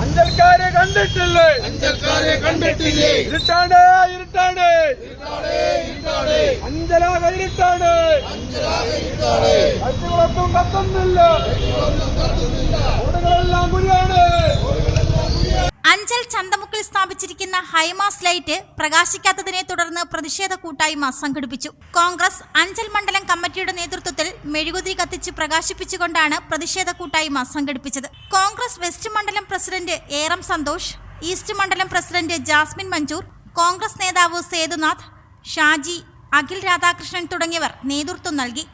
അഞ്ചൽക്കാരെ കണ്ടിട്ടില്ലേ? അഞ്ചൽക്കാരെ കണ്ടിട്ടില്ലേ. ഇരുട്ടാണ് ഇരുട്ടാണ് അഞ്ചലാകെ ഇരുട്ടാണ് കത്തിവിളക്കും കത്തുന്നില്ല. ചന്തമുക്കിൽ സ്ഥാപിച്ചിരിക്കുന്ന ഹൈമാസ് ലൈറ്റ് പ്രകാശിക്കാത്തതിനെ തുടർന്ന് പ്രതിഷേധ കൂട്ടായ്മ സംഘടിപ്പിച്ചു. കോൺഗ്രസ് അഞ്ചൽ മണ്ഡലം കമ്മിറ്റിയുടെ നേതൃത്വത്തിൽ മെഴുകുതിരി കത്തിച്ച് പ്രകാശിപ്പിച്ചുകൊണ്ടാണ് പ്രതിഷേധ കൂട്ടായ്മ സംഘടിപ്പിച്ചത്. കോൺഗ്രസ് വെസ്റ്റ് മണ്ഡലം പ്രസിഡന്റ് ഏറം സന്തോഷ് ഈസ്റ്റ് മണ്ഡലം പ്രസിഡന്റ് ജാസ്മിൻ മഞ്ചൂർ കോൺഗ്രസ് നേതാവ് സേതുനാഥ് ഷാജി അഖിൽ രാധാകൃഷ്ണൻ തുടങ്ങിയവർ നേതൃത്വം നൽകി.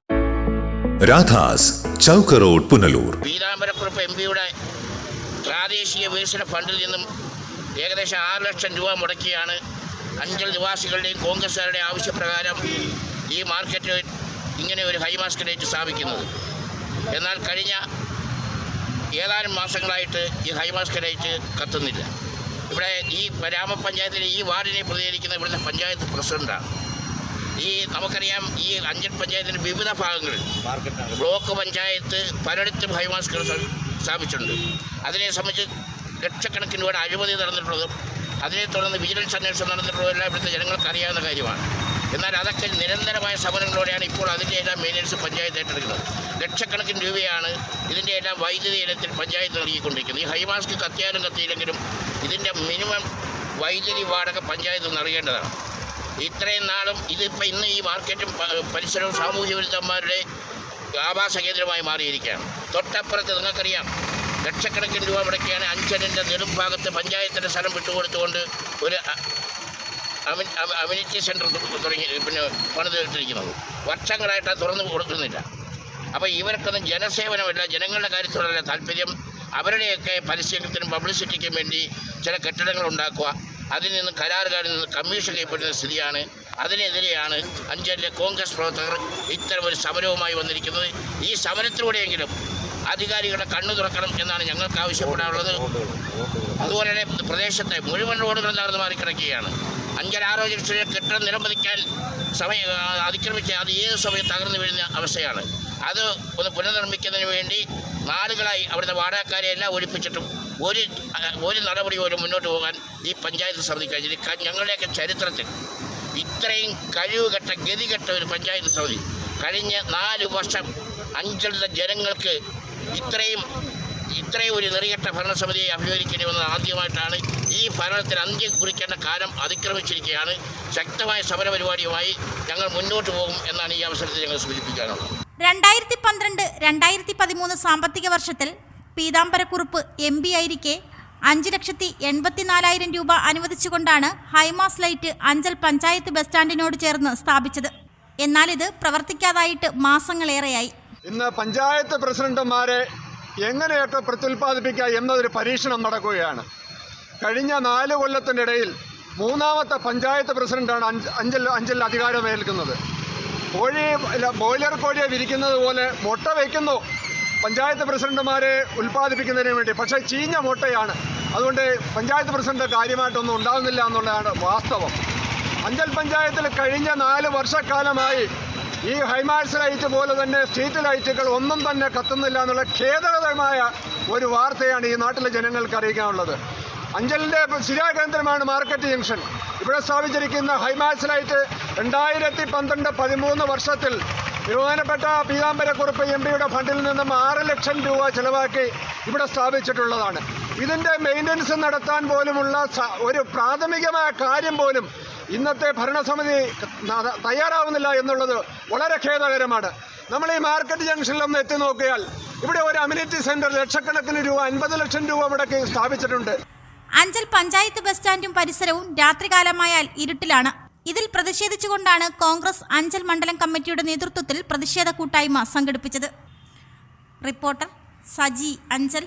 രാധാസ് ചൗക്ക് റോഡ് പുനലൂർ. പീതാംബരക്കുറിപ്പ് എം പിയുടെ പ്രാദേശിക വികസന ഫണ്ടിൽ നിന്നും ഏകദേശം ആറ് ലക്ഷം രൂപ മുടക്കിയാണ് അഞ്ചൽ നിവാസികളുടെയും കോൺഗ്രസ്സുകാരുടെയും ആവശ്യപ്രകാരം ഈ മാർക്കറ്റ് ഇങ്ങനെ ഒരു ഹൈമാസ്ക് റേറ്റ് സ്ഥാപിക്കുന്നത്. എന്നാൽ കഴിഞ്ഞ ഏതാനും മാസങ്ങളായിട്ട് ഈ ഹൈമാസ്ക് റേറ്റ് കത്തുന്നില്ല. ഇവിടെ ഈ ഗ്രാമപഞ്ചായത്തിലെ ഈ വാർഡിനെ പ്രതികരിക്കുന്ന ഇവിടുത്തെ പഞ്ചായത്ത് പ്രസിഡന്റാണ്. ഈ നമുക്കറിയാം ഈ അഞ്ചൽ പഞ്ചായത്തിന്റെ വിവിധ ഭാഗങ്ങളിൽ ബ്ലോക്ക് പഞ്ചായത്ത് പലയിടത്തും ഹൈമാസ്കുകൾ സ്ഥാപിച്ചിട്ടുണ്ട്. അതിനെ സംബന്ധിച്ച് ലക്ഷക്കണക്കിന് രൂപയുടെ അഴിമതി നടന്നിട്ടുള്ളതും അതിനെ തുടർന്ന് വിജിലൻസ് അന്വേഷണം നടന്നിട്ടുള്ളതും എല്ലാം ഇവിടുത്തെ ജനങ്ങൾക്ക് അറിയാവുന്ന കാര്യമാണ്. എന്നാൽ അതൊക്കെ നിരന്തരമായ സമരങ്ങളോടെയാണ് ഇപ്പോൾ അതിന്റെ എല്ലാം മെയിനൻസ് പഞ്ചായത്ത് ഏറ്റെടുക്കുന്നത് ലക്ഷക്കണക്കിന് രൂപയാണ് ഇതിന്റെ എല്ലാം വൈദ്യുതി ഇനത്തിൽ പഞ്ചായത്ത് നൽകിക്കൊണ്ടിരിക്കുന്നത്. ഈ ഹൈമാസ്ക് കത്തിയാലും കത്തിയില്ലെങ്കിലും ഇതിന്റെ മിനിമം വൈദ്യുതി വാടക പഞ്ചായത്ത് നൽകേണ്ടതാണ് ഇത്രയും നാളും ഇതിപ്പോൾ ഇന്ന് ഈ മാർക്കറ്റും പരിസരവും സാമൂഹ്യ വിരുദ്ധന്മാരുടെ ആവാസ കേന്ദ്രമായി മാറിയിരിക്കുകയാണ്. തൊട്ടപ്പുറത്ത് നിങ്ങൾക്കറിയാം ലക്ഷക്കണക്കിന് രൂപ മുടക്കിയാണ് അഞ്ചലിന്റെ നെടും ഭാഗത്ത് പഞ്ചായത്തിന്റെ സ്ഥലം വിട്ടുകൊടുത്തുകൊണ്ട് ഒരു അമിൻ- അമ- അമ്യൂണിറ്റി സെന്റർ തുടങ്ങി പിന്നെ പണിത് ഇട്ടിരിക്കുന്നത് വർഷങ്ങളായിട്ട് തുറന്നു കൊടുക്കുന്നില്ല. അപ്പോൾ ഇവർക്കൊന്നും ജനസേവനമല്ല. ജനങ്ങളുടെ കാര്യത്തിലുള്ള താല്പര്യം അവരുടെയൊക്കെ പരസ്യത്തിനും പബ്ലിസിറ്റിക്കും വേണ്ടി ചില കെട്ടിടങ്ങൾ ഉണ്ടാക്കുക. അതിൽ നിന്ന് കരാറുകാരിൽ നിന്ന് കമ്മീഷൻ കൈപ്പറ്റുന്ന സ്ഥിതിയാണ്. അതിനെതിരെയാണ് അഞ്ചലിലെ കോൺഗ്രസ് പ്രവർത്തകർ ഇത്തരമൊരു സമരവുമായി വന്നിരിക്കുന്നത്. ഈ സമരത്തിലൂടെയെങ്കിലും അധികാരികളുടെ കണ്ണു തുറക്കണം എന്നാണ് ഞങ്ങൾക്ക് ആവശ്യപ്പെടാനുള്ളത്. അതുപോലെ തന്നെ പ്രദേശത്തെ മുഴുവൻ റോഡുകൾ തകർന്നു മാറിക്കിടക്കുകയാണ് അഞ്ചര ആറോ ലക്ഷത്തിലെ കെട്ടിടം നിലംപതിക്കാൻ സമയം അതിക്രമിച്ച അത് ഏത് സമയം തകർന്നു വീഴുന്ന അവസ്ഥയാണ്. അത് ഒന്ന് പുനർനിർമ്മിക്കുന്നതിന് വേണ്ടി നാളുകളായി അവിടുത്തെ വാടകക്കാരെ എല്ലാം ഒഴിപ്പിച്ചിട്ടും ഒരു ഒരു നടപടി പോലും മുന്നോട്ട് പോകാൻ ഈ പഞ്ചായത്ത് സമിതി കഴിഞ്ഞില്ല ഞങ്ങളുടെയൊക്കെ ചരിത്രത്തിൽ ഇത്രയും കഴിവുകെട്ട ഗതികെട്ട ഒരു പഞ്ചായത്ത് സമിതി കഴിഞ്ഞ നാല് വർഷം അഞ്ചലിലെ ജനങ്ങൾക്ക് ഇത്രയും ഇത്രയും ഒരു നെറികെട്ട ഭരണസമിതിയെ അഭിമുഖീകരിക്കേണ്ടി വന്നത് ആദ്യമായിട്ടാണ്. ഈ ഭരണത്തിന് അന്ത്യം കുറിക്കേണ്ട കാലം അതിക്രമിച്ചിരിക്കുകയാണ്. ശക്തമായ സമരപരിപാടിയുമായി ഞങ്ങൾ മുന്നോട്ട് പോകും എന്നാണ് ഈ അവസരത്തിൽ ഞങ്ങൾ സൂചിപ്പിക്കാനുള്ളത്. രണ്ടായിരത്തി പന്ത്രണ്ട് രണ്ടായിരത്തി പതിമൂന്ന് സാമ്പത്തിക വർഷത്തിൽ പീതാംബരക്കുറുപ്പ് എം പി ആയിരിക്കെ അഞ്ച് ലക്ഷത്തി എൺപത്തിനാലായിരം രൂപ അനുവദിച്ചുകൊണ്ടാണ് high mast light Anchal panchayat bus സ്റ്റാൻഡിനോട് ചേർന്ന് സ്ഥാപിച്ചത്. എന്നാൽ ഇത് പ്രവർത്തിക്കാതായിട്ട് മാസങ്ങളേറെയായി. ഇന്ന് പഞ്ചായത്ത് പ്രസിഡന്റുമാരെ എങ്ങനെയൊക്കെ പ്രത്യുൽപാദിപ്പിക്കുക എന്നതൊരു പരീക്ഷണം നടക്കുകയാണ്. കഴിഞ്ഞ നാല് കൊല്ലത്തിനിടയിൽ മൂന്നാമത്തെ പഞ്ചായത്ത് പ്രസിഡന്റാണ് അഞ്ച് അഞ്ചൽ അഞ്ചിൽ അധികാരമേൽക്കുന്നത്. കോഴി ബോയിലർ കോഴിയെ വിരിക്കുന്നത് പോലെ മുട്ട വയ്ക്കുന്നു പഞ്ചായത്ത് പ്രസിഡന്റുമാരെ ഉൽപ്പാദിപ്പിക്കുന്നതിന് വേണ്ടി. പക്ഷേ ചീഞ്ഞ മുട്ടയാണ്. അതുകൊണ്ട് പഞ്ചായത്ത് പ്രസിഡന്റ് കാര്യമായിട്ടൊന്നും ഉണ്ടാകുന്നില്ല എന്നുള്ളതാണ് വാസ്തവം. അഞ്ചൽ പഞ്ചായത്തിൽ കഴിഞ്ഞ നാല് വർഷക്കാലമായി ഈ ഹൈമാർസ് ലൈറ്റ് പോലെ തന്നെ സ്ട്രീറ്റ് ലൈറ്റുകൾ ഒന്നും തന്നെ കത്തുന്നില്ല എന്നുള്ള ഖേദകരമായ ഒരു വാർത്തയാണ് ഈ നാട്ടിലെ ജനങ്ങൾക്ക് അറിയിക്കാനുള്ളത്. അഞ്ചലിന്റെ സ്ഥിരാകേന്ദ്രമാണ് മാർക്കറ്റ് ജംഗ്ഷൻ. ഇവിടെ സ്ഥാപിച്ചിരിക്കുന്ന ഹൈമാർസ് ലൈറ്റ് രണ്ടായിരത്തി പന്ത്രണ്ട് പതിമൂന്ന് വർഷത്തിൽ ബഹുമാനപ്പെട്ട പീതാംബരക്കുറുപ്പ് എം പിയുടെ ഫണ്ടിൽ നിന്നും ആറ് ലക്ഷം രൂപ ചെലവാക്കി ഇവിടെ സ്ഥാപിച്ചിട്ടുള്ളതാണ്. ഇതിന്റെ മെയിന്റനൻസ് നടത്താൻ പോലുമുള്ള ഒരു പ്രാഥമികമായ കാര്യം പോലും ഇന്നത്തെ ഭരണസമിതി തയ്യാറാവുന്നില്ല എന്നുള്ളത് വളരെ ഖേദകരമാണ്. നമ്മൾ ഈ മാർക്കറ്റ് ജംഗ്ഷനിൽ ഒന്ന് എത്തി നോക്കിയാൽ ഇവിടെ ഒരു അമ്യൂണിറ്റി സെന്റർ ലക്ഷക്കണക്കിന് രൂപ അൻപത് ലക്ഷം രൂപ ഇവിടെ സ്ഥാപിച്ചിട്ടുണ്ട്. അഞ്ചൽ പഞ്ചായത്ത് ബസ് സ്റ്റാൻഡും പരിസരവും രാത്രികാലമായാൽ ഇരുട്ടിലാണ്. ഇതിൽ പ്രതിഷേധിച്ചുകൊണ്ടാണ് കോൺഗ്രസ് അഞ്ചൽ മണ്ഡലം കമ്മിറ്റിയുടെ നേതൃത്വത്തിൽ പ്രതിഷേധ കൂട്ടായ്മ സംഘടിപ്പിച്ചത്. റിപ്പോർട്ടർ സജി അഞ്ചൽ.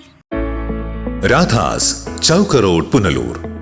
രാധാസ് ചൗക്കറോഡ് പുനലൂർ.